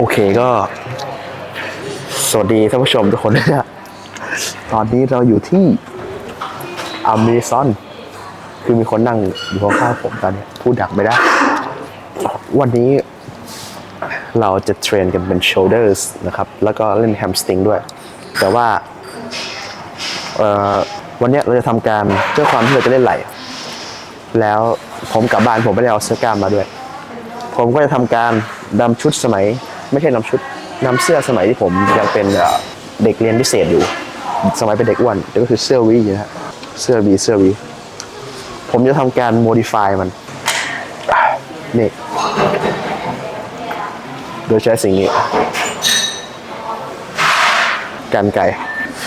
โอเคก็ สวัสดีท่านผู้ชมทุกคนนะฮะตอนนี้เราอยู่ที่อเมซอน คือมีคนนั่งอยู่ข้างๆผมตอนนี้พูดดักไม่ได้ วันนี้เราจะเทรนกันเป็น shoulders นะครับ แล้วก็เล่น hamstring ด้วย แต่ว่าวันนี้เราจะทำการเพื่อความที่เราจะเล่นไหล แล้วผมกลับบ้านผมไม่ได้เอาเสื้อกล้ามมาด้วย ผมก็จะทำการนำชุดสมัย ไม่ใช่นำชุดนำเสื้อสมัยที่ผมยังเป็นเด็กเรียนพิเศษอยู่ สมัยเป็นเด็กอ้วนก็คือเสื้อวีนะฮะเสื้อวีเสื้อวีผมจะทำการ modify มัน นี่ โดยใช้สิ่งนี้กันไก่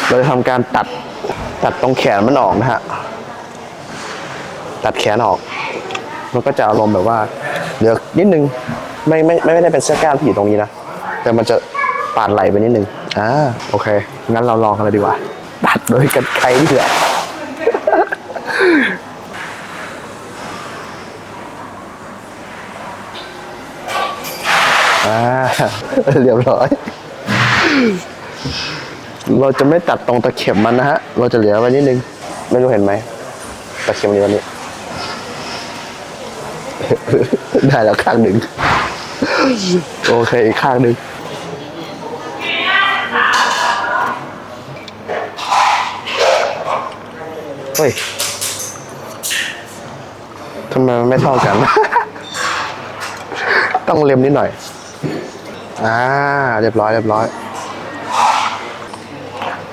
เราจะทำการตัด ตัดตรงแขนมันออกนะฮะ ตัดแขนออก มันก็จะอารมณ์แบบว่า เหลือนิดนึง ไม่ไม่ไม่ไม่ได้เป็นเสื้อกล้ามที่อยู่ตรงนี้นะ แต่มันจะปาดไหลไปนิดนึงอ่าโอเค งั้นเราลองกันเลยดีกว่าตัดโดยกันไกรนี่แหละอ่าเรียบร้อย เราจะไม่ตัดตรงตะเข็บมันนะฮะ เราจะเหลือไว้นิดนึง ไม่รู้เห็นไหมตะเข็บอยู่ตรงนี้ ได้แล้วข้างหนึ่ง โอเคอีกข้างหนึ่งเฮ้ยทำไมมันไม่เท่ากัน ต้องเล็มนิดหน่อย อ่า เรียบร้อยเรียบร้อย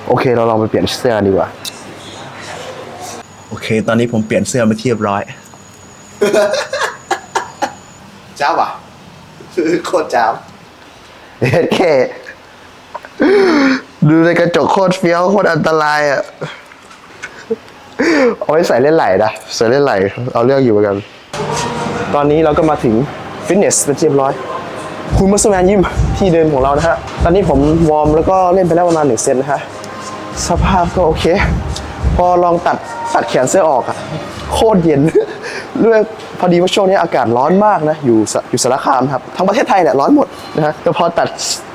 โอเค เราลองไปเปลี่ยนเสื้อดีกว่า โอเค ตอนนี้ผมเปลี่ยนเสื้อมาที่เรียบร้อย จ้าวะ โคตรจ้าวเฮ็ดแค่ดูในกระจกโคตรเฟี้ยวโคตรอันตรายอะ เอาไว้ใส่เล่นไหลนะใส่เล่นไหลเอาเรื่องอยู่เหมือนกัน ตอนนี้เราก็มาถึงฟิตเนสเป็นที่เรียบร้อย คุณมัสแมนยิมที่เดิมของเรานะฮะ ตอนนี้ผมวอร์มแล้วก็เล่นไปแล้วประมาณหนึ่งเซตนะฮะ สภาพก็โอเค พอลองตัดตัดแขนเสื้อออกอะโคตรเย็น เรื่องพอดีว่าช่วงนี้อากาศร้อนมากนะอยู่อยู่สารคามครับทั้งประเทศไทยเนี่ยร้อนหมดนะฮะแต่พอตัด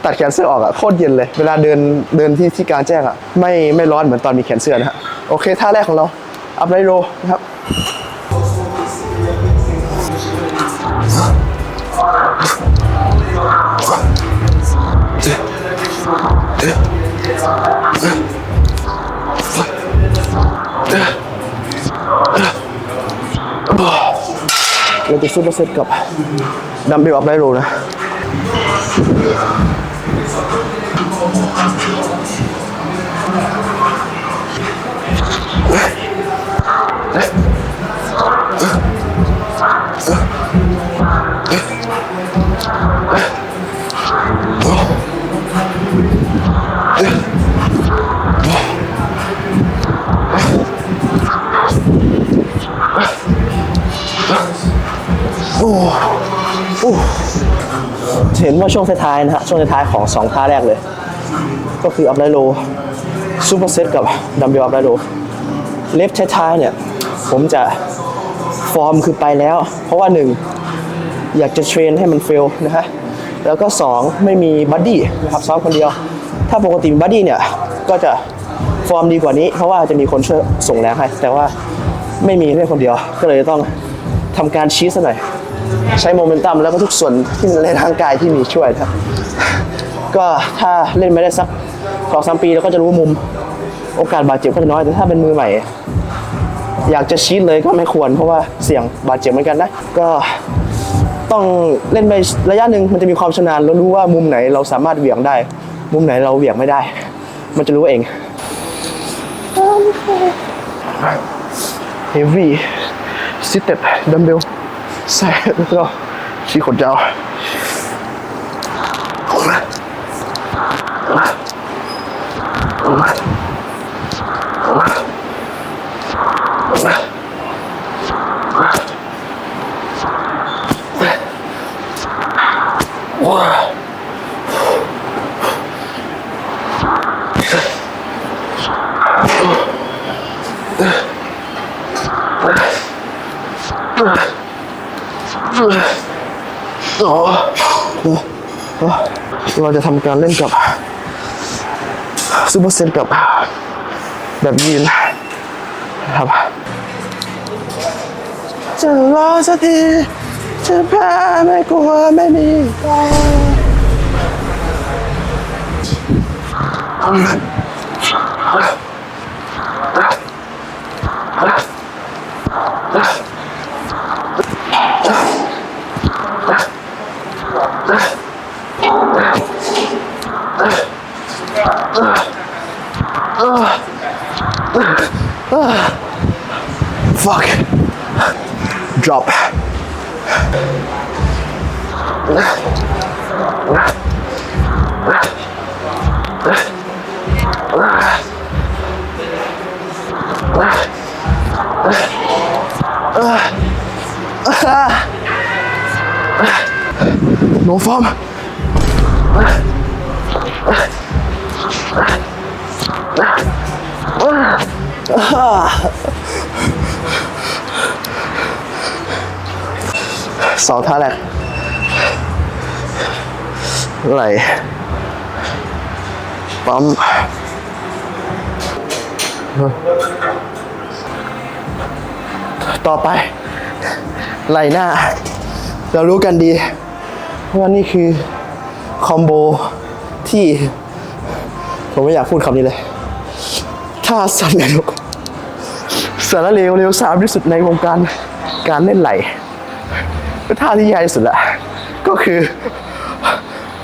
ตัดแขนเสื้อออกอะโคตรเย็นเลย เวลาเดินเดินที่ที่กลารแจ้งอะไม่ไม่ร้อนเหมือนตอนมีแขนเสื้อนะฮะโอเคท่าแรกของเราอัพไลโรนะครับเรา จะซูเปอร์เซตกับดัมเบลอัพไลโรนะ เห็นว่าช่วงท้ายๆนะฮะช่วงท้ายๆของสองท่าแรกเลย ก็คืออัพไลโลซูเปอร์เซตกับดัมเบลอัพไลโลเล็บท้ายๆเนี่ย ผมจะฟอร์มคือไปแล้ว เพราะว่าหนึ่งอยากจะเทรนให้มันเฟลนะฮะแล้วก็สองไม่มีบัดดี้นะครับซ้อมคนเดียว ถ้าปกติมีบัดดี้เนี่ย ก็จะฟอร์มดีกว่านี้ เพราะว่าจะมีคนช่วยส่งแรงให้แต่ว่าไม่มีเล่นคนเดียว ก็เลยต้องทำการชี้ซะหน่อย ใช้โมเมนตัมแล้วก็ทุกส่วนที่ในร่างกายที่มีช่วยครับ ก็ถ้าเล่นไม่ได้สักสองสามปีเราก็จะรู้มุมโอกาสบาดเจ็บก็จะน้อยแต่ถ้าเป็นมือใหม่ อยากจะชีดเลยก็ไม่ควร เพราะว่าเสี่ยงบาดเจ็บเหมือนกันนะ ก็ต้องเล่นไประยะหนึ่งมันจะมีความชำนาญแล้วรู้ว่ามุมไหนเราสามารถเหวี่ยงได้ มุมไหนเราเหวี่ยงไม่ได้ มันจะรู้เอง heavy seated dumbbell ใส่แล้ 塞，不要，吸口胶。好了，好了，好了。 เราจะทำการเล่นกับซูเปอร์เซนกับแบบยีนครับจะรอสักทีจะแพ้ไม่กลัวไม่มีกลั drop โนฟอร์ม สองท่าแรกไหลปั๊มต่อไป ไหลหน้า เรารู้กันดี ว่านี่คือ คอมโบที่ ผมไม่อยากพูดคำนี้เลยท่าสั่นนรกสารเลวเร็วสามที่สุดในวงการการเล่นไหล ท่าที่ยากที่สุดละก็คือ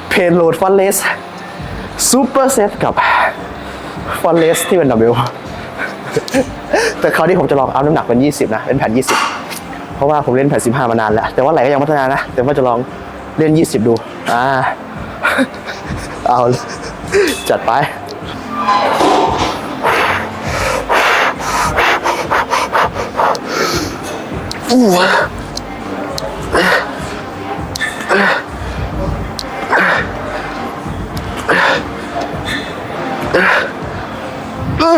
เพนโหลดฟันเลสซูเปอร์เซตกับฟันเลสที่เป็นดับเบิลแต่คราวนี้ผมจะลองเอาน้ำหนักเป็น 20 นะ เป็นแผ่น 20 เพราะว่าผมเล่นแผ่น 15 มานานแล้ว แต่ว่าไหลก็ยังพัฒนานะ แต่ว่าจะลองเล่น 20 ดู อ่า เอา จัดไปโอ้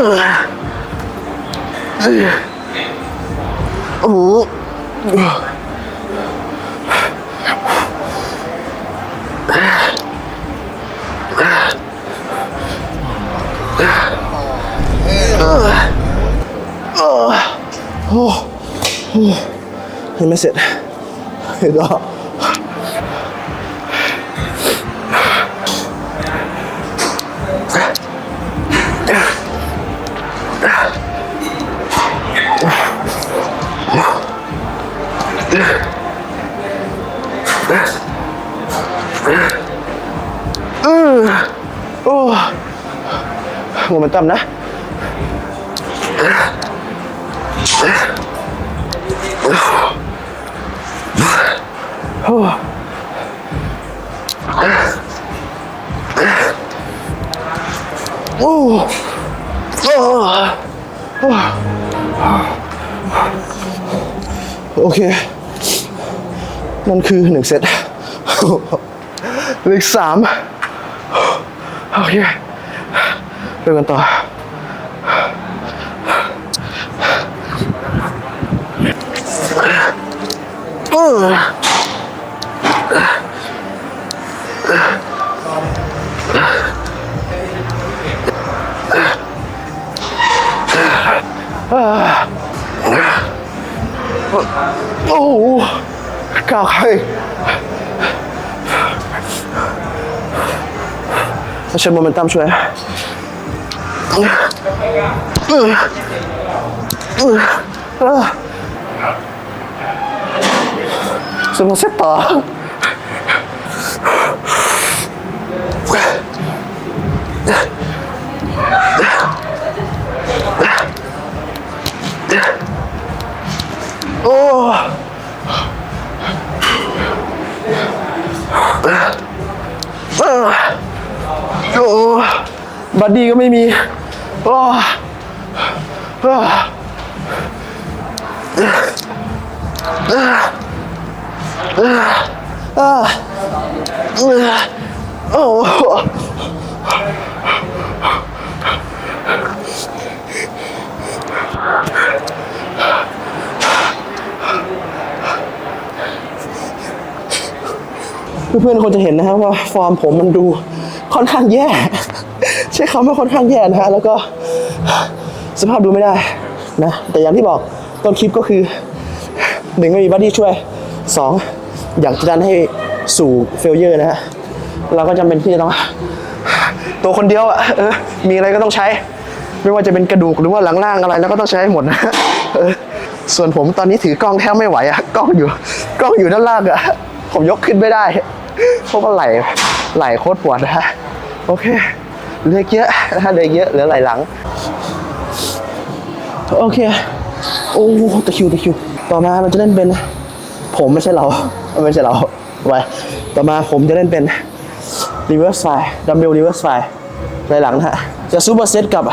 โหยังไม่เโมเมนตัมนะโอ้โอ้โอเค นั่นคือหนึ่งเซตเหลือสามโอเค เริ่มกันต่อเออโอ้โหก้าวใครถ้าใช้โมเมนตัมช่วย สมองเซตต่อโอ้โอ้บัดดี้ก็ไม่มี โอ้โอ้โอ้เพื่อนๆคนจะเห็นนะครับว่าฟอร์มผมมันดูค่อนข้างแย่ ใช้คำว่าค่อนข้างแย่นะฮะแล้วก็สภาพดูไม่ได้นะแต่อย่างที่บอกต้นคลิปก็คือหนึ่งไม่มีบัดดี้ช่วยสองอยากจะดันให้สู่เฟลเยอร์นะฮะเราก็จำเป็นที่จะต้องตัวคนเดียวอะเออมีอะไรก็ต้องใช้ ไม่ว่าจะเป็นกระดูกหรือว่าหลังล่างอะไรแล้วก็ต้องใช้ให้หมดนะเออส่วนผมตอนนี้ถือกล้องแทบไม่ไหวอะกล้องอยู่กล้องอยู่ด้านล่างอะผมยกขึ้นไม่ได้เพราะว่าไหลไหลโคตรปวดนะฮะโอเค เหลือกเยอะนะฮะเหลือกเยอะเหลือไหลหลัง โอเค โอ้ตะคิวตะคิว ต่อมามันจะเล่นเป็น ผมไม่ใช่เรา ไม่ใช่เราไว้ต่อมาผมจะเล่นเป็น reverse fly dumbbell reverse fly ในหลังนะฮะ จะซูเปอร์เซตกับ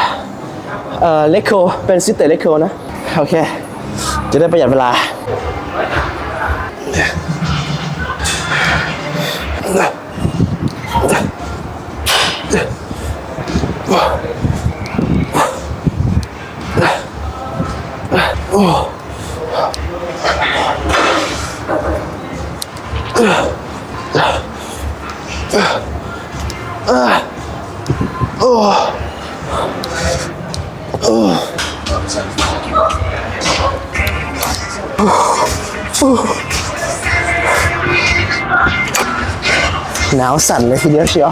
เอ่อเล็กโคเป็นซิสเตอร์เล็กโคนะ โอเค จะได้ประหยัดเวลา หนาวสั่นเลยทีเดียวเชียว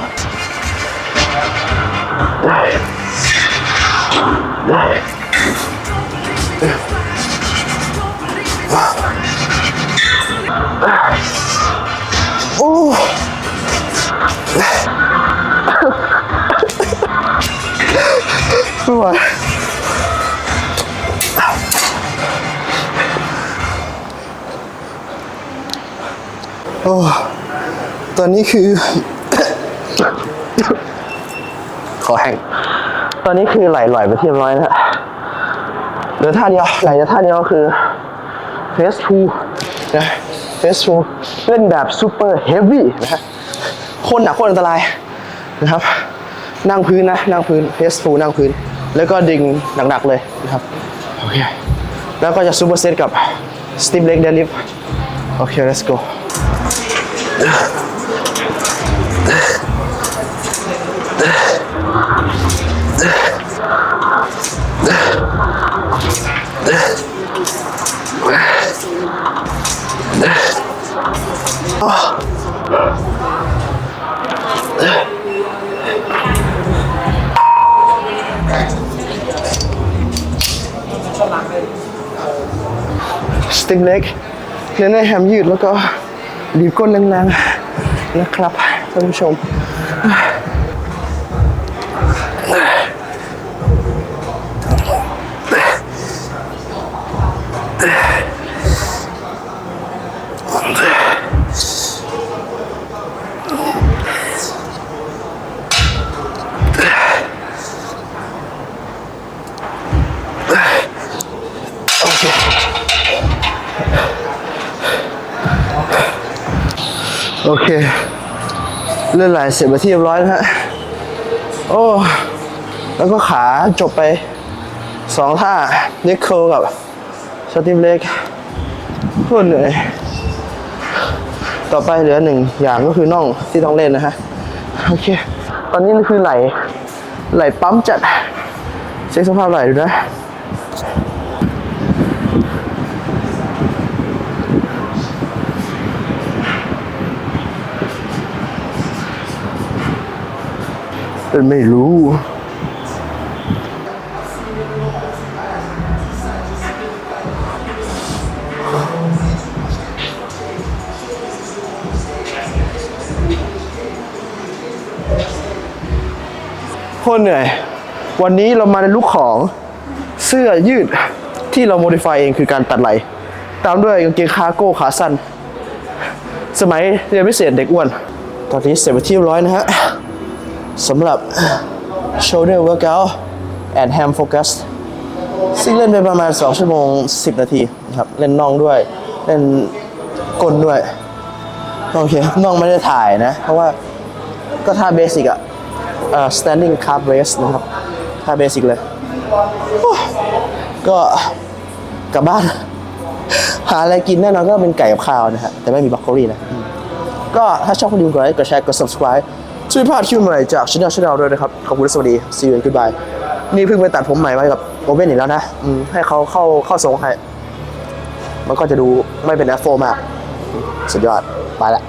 โอ้ไม่ไหวโอ้ ตอนนี้คือ ขอแห้งตอนนี้คือไหลลอยไปที่เรียบร้อยแล้วเหลือท่าเดียวไหลเหลือท่าเดียวคือเฟสทูนะเฟสทูเล่นแบบซูเปอร์เฮฟวี่นะฮะโคนหนักโคนอันตรายนะครับ นั่งพื้นนะ นั่งพื้นเฟสทูนั่งพื้น แล้วก็ดึงหนักๆเลยนะครับ โอเค แล้วก็จะซูเปอร์เซตกับสตีมเล็กเดลิฟโอเค let's go สติงเล็กเน้นให้แฮมยืดแล้วก็ดีบก้นแรงๆนะครับท่านผู้ชม โอเค เลื่อนไหลเสร็จไปที่เรียบร้อยแล้วฮะ โอ้ แล้วก็ขาจบไปสองท่านิคโคกับสติมเล็กโคตรเหนื่อย ต่อไปเหลือหนึ่งอย่างก็คือน่องที่ต้องเล่นนะฮะ โอเค ตอนนี้คือไหล ไหลปั๊มจัด เช็คสภาพไหลดูนะ คนไม่รู้ โคตรเหนื่อย วันนี้เรามาในลุคของเสื้อยืดที่เราโมดิฟายเองคือการตัดไหล ตามด้วยกางเกงคาร์โก้ขาสั้น สมัยเรียนพิเศษเด็กอ้วน ตอนนี้เสร็จไปที่ยบร้อยนะฮะ สำหรับ shoulder workout and ham focus ซึ่งเล่นไปประมาณ 2 ชั่วโมง 10 นาทีนะครับ เล่นน่องด้วย เล่นก้นด้วย โอเค น่องไม่ได้ถ่ายนะ เพราะว่าก็ท่าเบสิกอะเอ่อ standing calf raise นะครับ ท่าเบสิกเลย ก็กลับบ้าน หาอะไรกินแน่นอนก็เป็นไก่กับข้าวนะฮะ แต่ไม่มีบรอกโคลีนะ ก็ถ้าชอบคุณดิวกดไลค์กดแชร์กด subscribe ช่วยพาดคิวใหม่จากช anel ช anel ด้วยนะครับ ขอบคุณสวัสดี see you and goodbye นี่เพิ่งไปตัดผมใหม่ไว้กับโอเว่นอีกแล้วนะอืให้เขาเข้าเข้าทรงให้ มันก็จะดูไม่เป็นแอฟโฟมาก สุดยอด ไปละ